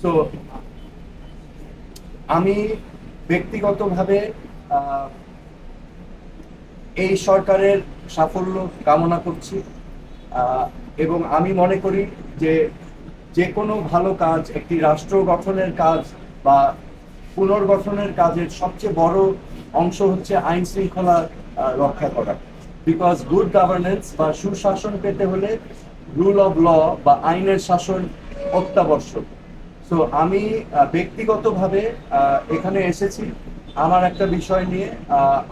So আমি ব্যক্তিগতভাবে এই সরকারের সাফল্য কামনা করছি এবং আমি মনে করি যে যে কোনো ভালো কাজ, একটি রাষ্ট্র গঠনের কাজ বা পুনর্গঠনের কাজের সবচেয়ে বড় অংশ হচ্ছে আইন শৃঙ্খলা রক্ষা করা। বিকজ গুড গভর্নেন্স বা সুশাসন পেতে হলে রুল অফ ল বা আইনের শাসন অত্যাবশ্যক। সো আমি ব্যক্তিগতভাবে এখানে এসেছি আমার একটা বিষয় নিয়ে।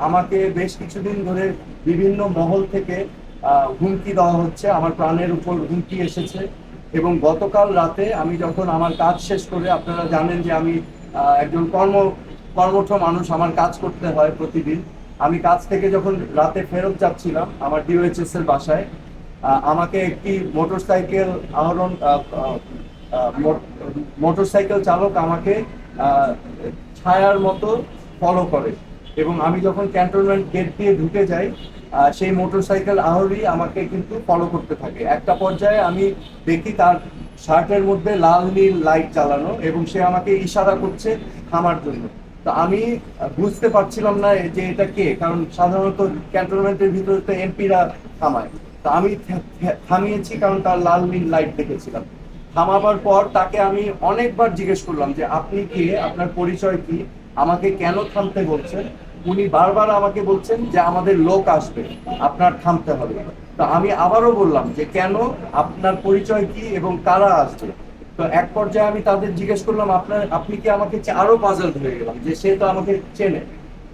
আমাকে বেশ কিছুদিন ধরে বিভিন্ন মহল থেকে হুমকি দেওয়া হচ্ছে। আমার প্রাণের উপর হুমকি এসেছে এবং গতকাল রাতে আমি যখন আমার কাজ শেষ করে আপনারা জানেন যে আমি একজন কর্ম কর্মঠ মানুষ আমার কাজ করতে হয় প্রতিদিন। আমি কাজ থেকে যখন রাতে ফেরত যাচ্ছিলাম আমার ডিওএইচএস এর বাসায় আমাকে একটি মোটরসাইকেল আহরণ আহ, আহ, মোটরসাইকেল চালক আমাকে ছায়ার মতো ফলো করে। এবং আমি যখন ক্যান্টনমেন্ট গেট দিয়ে ঢুকে যাই সেই মোটরসাইকেল আহরি আমাকে কিন্তু ফলো করতে থাকে। একটা পর্যায়ে আমি দেখি তার শার্টের মধ্যে লাল নীল লাইট জ্বালানো এবং সে আমাকে ইশারা করছে থামার জন্য। তো আমি বুঝতে পারছিলাম না যে এটা কে, কারণ সাধারণত ক্যান্টনমেন্টের ভিতরে তো এমপিরা থামায়। তো আমি থামিয়েছি কারণ তার লাল নীল লাইট দেখেছিলাম। থামাবার পর তাকে আমি অনেকবার জিজ্ঞেস করলাম যে, আপনি কে? আপনার পরিচয় কি? আমাকে কেন থামতে বলছেন? উনি বারবার আমাকে বলছেন যে, আমাদের লোক আসবে, আপনার থামতে হবে। তো আমি আবারও বললাম যে, কেন? আপনার পরিচয় কি এবং কারা আসবে? তো এক পর্যায়ে আমি তাদের জিজ্ঞেস করলাম, আপনার, আপনি কি আমাকে আরও পাজল হয়ে গেলাম যে, সে তো আমাকে চেনে?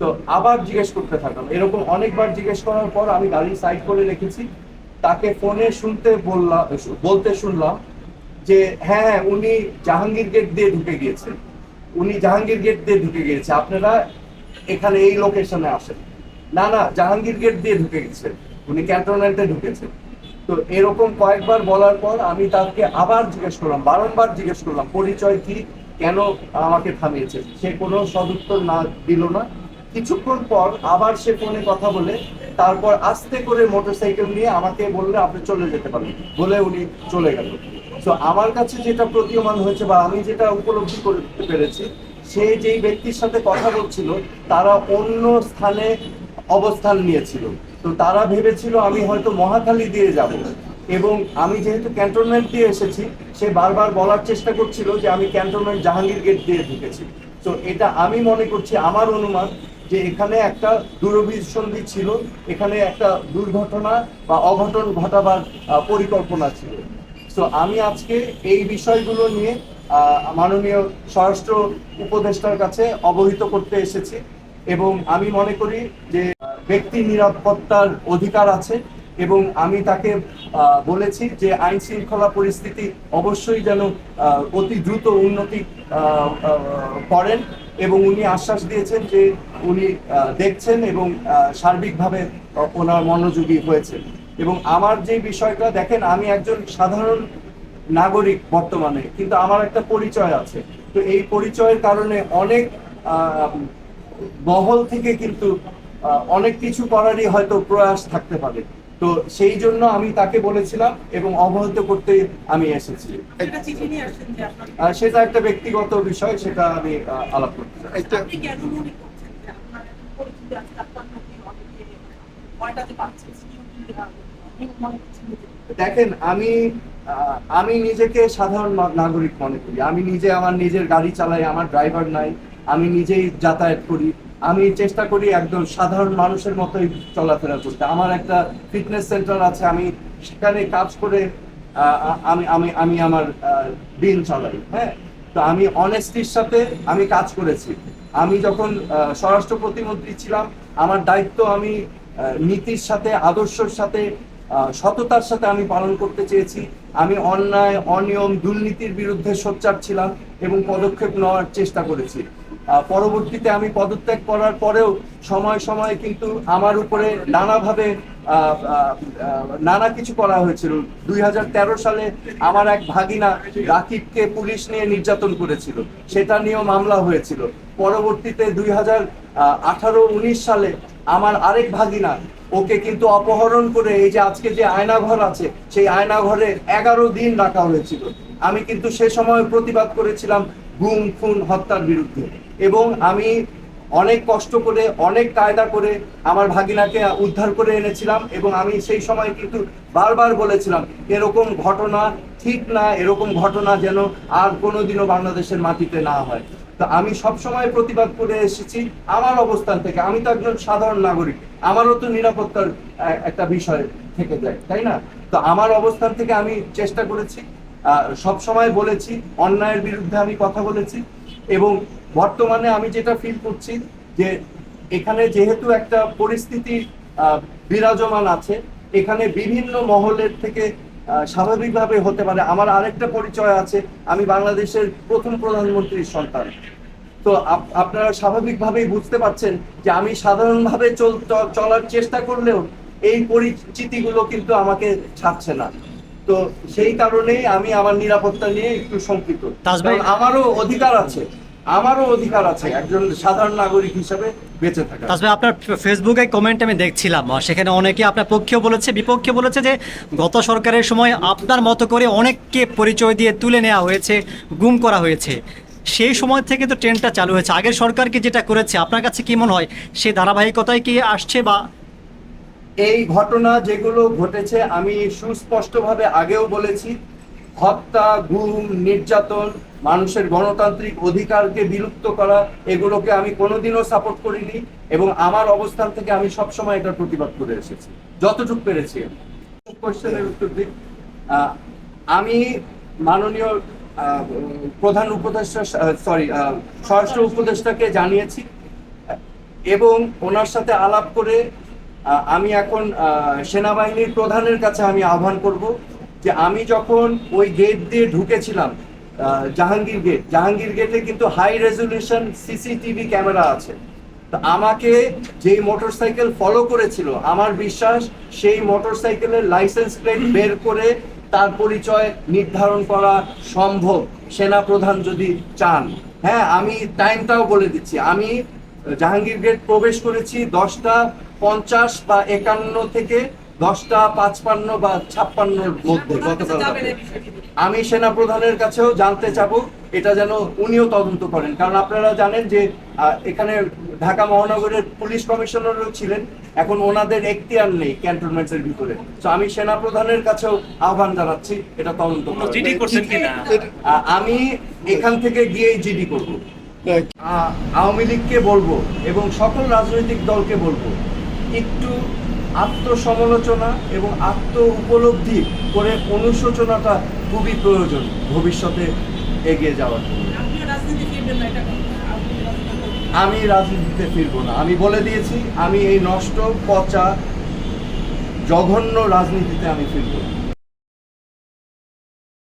তো আবার জিজ্ঞেস করতে থাকলাম। এরকম অনেকবার জিজ্ঞেস করার পর আমি গাড়ি সাইড করে রেখেছি। তাকে ফোনে শুনতে বললাম বলতে শুনলাম যে হ্যাঁ হ্যাঁ উনি জাহাঙ্গীর গেট দিয়ে ঢুকে গিয়েছেন উনি জাহাঙ্গীর গেট দিয়ে ঢুকে গিয়েছে। আপনারা এখানে এই লোকেশনে আসেন। না না, জাহাঙ্গীর গেট দিয়ে ঢুকে গেছে। উনি ক্যান্টনমেন্টে ঢুকেছেন তো এরকম কয়েকবার বলার পর আমি তাকে আবার জিজ্ঞেস করলাম, বারংবার জিজ্ঞেস করলাম, পরিচয় কি? কেন আমাকে থামিয়েছে? সে কোনো সদুত্তর না দিল না। কিছুক্ষণ পর আবার সে ফোনে কথা বলে, তারপর আস্তে করে মোটরসাইকেল নিয়ে আমাকে বললে, আপনি চলে যেতে পারেন বলে উনি চলে গেল। তো আমার কাছে যেটা প্রতীয়মান হয়েছে বা আমি যেটা উপলব্ধি করতে পেরেছি, সে যেই ব্যক্তির সাথে কথা বলছিল, তারা অন্য স্থানে অবস্থান নিয়েছিল। তো তারা ভেবেছিল, আমি হয়তো মহাখালী দিয়ে যাব। এবং আমি যেহেতু ক্যান্টনমেন্ট দিয়ে এসেছি, সে বারবার বলার চেষ্টা করছিল যে আমি ক্যান্টনমেন্ট জাহাঙ্গীর গেট দিয়ে ঢুকেছি। তো এটা আমি মনে করছি, আমার অনুমান যে এখানে একটা দূরভিসন্ধি ছিল, এখানে একটা দুর্ঘটনা বা অঘটন ঘটাবার পরিকল্পনা ছিল। তো আমি আজকে এই বিষয়গুলো নিয়ে মাননীয় স্বরাষ্ট্র উপদেষ্টার কাছে অবহিত করতে এসেছি এবং আমি মনে করি যে ব্যক্তি নিরাপত্তার অধিকার আছে এবং আমি তাকে বলেছি যে আইন শৃঙ্খলা পরিস্থিতি অবশ্যই যেন অতি দ্রুত উন্নতি করেন এবং উনি আশ্বাস দিয়েছেন যে উনি দেখছেন এবং সার্বিকভাবে ওনার মনোযোগী হয়েছে এবং আমার যে বিষয়টা দেখেন আমি একজন সাধারণ নাগরিক বর্তমানে কিন্তু আমার একটা পরিচয় আছে। তো এই পরিচয়ের কারণে অনেক মহল থেকে কিন্তু অনেক কিছু করারই হয়তো প্রয়াস থাকতে পারে। তো সেই জন্য আমি তাকে বলেছিলাম এবং অবহিত করতে আমি এসেছি। সেটা একটা ব্যক্তিগত বিষয় সেটা আমি আলাপ করতে চাই। দেখেন, আমি আমি নিজেকে সাধারণ নাগরিক মনে করি। আমি নিজে আমার নিজের গাড়ি চালাই, আমার ড্রাইভার নাই। আমি নিজেই যাতায়াত করি। আমি চেষ্টা করি একদম সাধারণ মানুষের মতোই চলাফেরা করতে। আমার একটা ফিটনেস সেন্টার আছে, আমি সেখানে কাজ করে আমি আমি আমি আমার দিন চালাই হ্যাঁ? তো আমি অনেস্টির সাথে আমি কাজ করেছি। আমি যখন স্বরাষ্ট্র প্রতিমন্ত্রী ছিলাম, আমার দায়িত্ব আমি নীতির সাথে, আদর্শের সাথে সততার সাথে আমি পালন করতে চেয়েছি। আমি অন্যায়, অনিয়ম, দুর্নীতির বিরুদ্ধে সোচ্চার ছিলাম এবং পদক্ষেপ নেওয়ার চেষ্টা করেছি। পরবর্তীতে আমি পদত্যাগ করার পরেও সময় সময় কিন্তু আমার উপরে নানাভাবে নানা কিছু করা হয়েছিল। দুই হাজার তেরো সালে আমার এক ভাগিনা রাকিবকে পুলিশ নিয়ে নির্যাতন করেছিল। সেটা নিয়েও মামলা হয়েছিল। পরবর্তীতে দুই হাজার আঠারো, উনিশ সালে আমার আরেক ভাগিনা, ওকে কিন্তু অপহরণ করে এই যে আজকে যে আয়নাঘর আছে, সেই আয়নাঘরে এগারো দিন রাখা হয়েছিল। আমি কিন্তু সে সময় প্রতিবাদ করেছিলাম গুম, খুন, হত্যার বিরুদ্ধে। এবং আমি অনেক কষ্ট করে, অনেক কায়দা করে আমার ভাগিনাকে উদ্ধার করে এনেছিলাম এবং আমি সেই সময় কিন্তু বারবার বলেছিলাম, এরকম ঘটনা ঠিক না, এরকম ঘটনা যেন আর কোনোদিনও বাংলাদেশের মাটিতে না হয়। তো আমি সব সময় প্রতিবাদ করে এসেছি আমার অবস্থান থেকে। আমি তো একজন সাধারণ নাগরিক। আমারও তো নিরাপত্তার একটা বিষয় থেকে যায়, তাই না? তো আমার অবস্থান থেকে আমি চেষ্টা করেছি সব সময় বলেছি, অন্যায়ের বিরুদ্ধে আমি কথা বলেছি এবং বর্তমানে আমি যেটা ফিল করছি যে এখানে যেহেতু একটা পরিস্থিতি বিরাজমান আছে, এখানে বিভিন্ন মহলের থেকে স্বাভাবিকভাবে হতে পারে। আমার আরেকটা পরিচয় আছে আমি বাংলাদেশের প্রথম প্রধানমন্ত্রীর সন্তান। তো আপ- আপনারা স্বাভাবিকভাবেই বুঝতে পারছেন যে আমি সাধারণভাবে চল- চলার চেষ্টা করলেও এই পরিচিতিগুলো কিন্তু আমাকে ছাড়ছে না। তো সেই কারণেই আমি আমার নিরাপত্তা নিয়ে একটু শঙ্কিত। আমারও অধিকার আছে আমারও অধিকার আছে একজন সাধারণ নাগরিক হিসেবে। বেঁচে থাকা। তাজবে আপনার ফেসবুকে কমেন্ট আমি দেখছিলাম। আর সেখানে অনেকে আপনার পক্ষেও বলেছে বিপক্ষে বলেছে যে গত সরকারের সময় আপনার মতো করে অনেককে পরিচয় দিয়ে তুলে নেওয়া হয়েছে গুম করা হয়েছে। সেই সময় থেকে তো ট্রেনটা চালু হয়েছে। আগের সরকার কি যেটা করেছে? আপনার কাছে কি মনে হয়? সেই ধারাবাহিকতায় কি আসছে বা? এই ঘটনা যেগুলো ঘটেছে আমি সুস্পষ্টভাবে আগেও বলেছি হত্যা গুম নির্যাতন মানুষের গণতান্ত্রিক অধিকারকে বিলুপ্ত করা, এগুলোকে আমি কোনোদিনও সাপোর্ট করিনি এবং আমার অবস্থান থেকে আমি সবসময় এটার প্রতিবাদ করে এসেছি। যতটুকু পেরেছি কোশ্চেনের উত্তর আমি মাননীয় প্রধান উপদেষ্টা সরি স্বরাষ্ট্র উপদেষ্টাকে জানিয়েছি এবং ওনার সাথে আলাপ করে আমি এখন সেনাবাহিনীর প্রধানের কাছে আমি আহ্বান করব যে আমি যখন ওই গেট দিয়ে ঢুকেছিলাম জাহাঙ্গীর গেট জাহাঙ্গীর গেটে কিন্তু হাই রেজলিউশন সিসিটিভি ক্যামেরা আছে। তো আমাকে যেই মোটরসাইকেল ফলো করেছিল, আমার বিশ্বাস সেই মোটরসাইকেলের লাইসেন্স প্লেট বের করে তার পরিচয় নির্ধারণ করা সম্ভব সেনা প্রধান যদি চান। হ্যাঁ আমি টাইমটাও বলে দিচ্ছি। আমি জাহাঙ্গীর গেট প্রবেশ করেছি দশটা পঞ্চাশ বা একান্ন থেকে দশটা পাঁচপান্ন বা ছাপ্পান্নর মধ্যে গতকাল আমি সেনা প্রধানের কাছেও জানতে চাবো এটা যেন উনিও তদন্ত করেন। কারণ আপনারা জানেন যে এখানে ঢাকা মহানগরের পুলিশ কমিশনারও ছিলেন এখন ওনাদের এখতিয়ার নেই ক্যান্টনমেন্টের ভিতরে। তো আমি সেনা প্রধানের কাছেও আহ্বান জানাচ্ছি এটা তদন্ত জিডি করছেন আহ, আমি এখান থেকে গিয়ে জিডি করব। আহ, আওয়ামী লীগকে বলব এবং সকল রাজনৈতিক দলকে বলব একটু আত্মসমালোচনা এবং আত্ম উপলব্ধি করে অনুশোচনাটা খুবই প্রয়োজন ভবিষ্যতে এগিয়ে যাওয়ার জন্য। আমি রাজনীতিতে ফিরবো না। আমি বলে দিয়েছি আমি এই নষ্ট পচা জঘন্য রাজনীতিতে আমি ফিরবো না।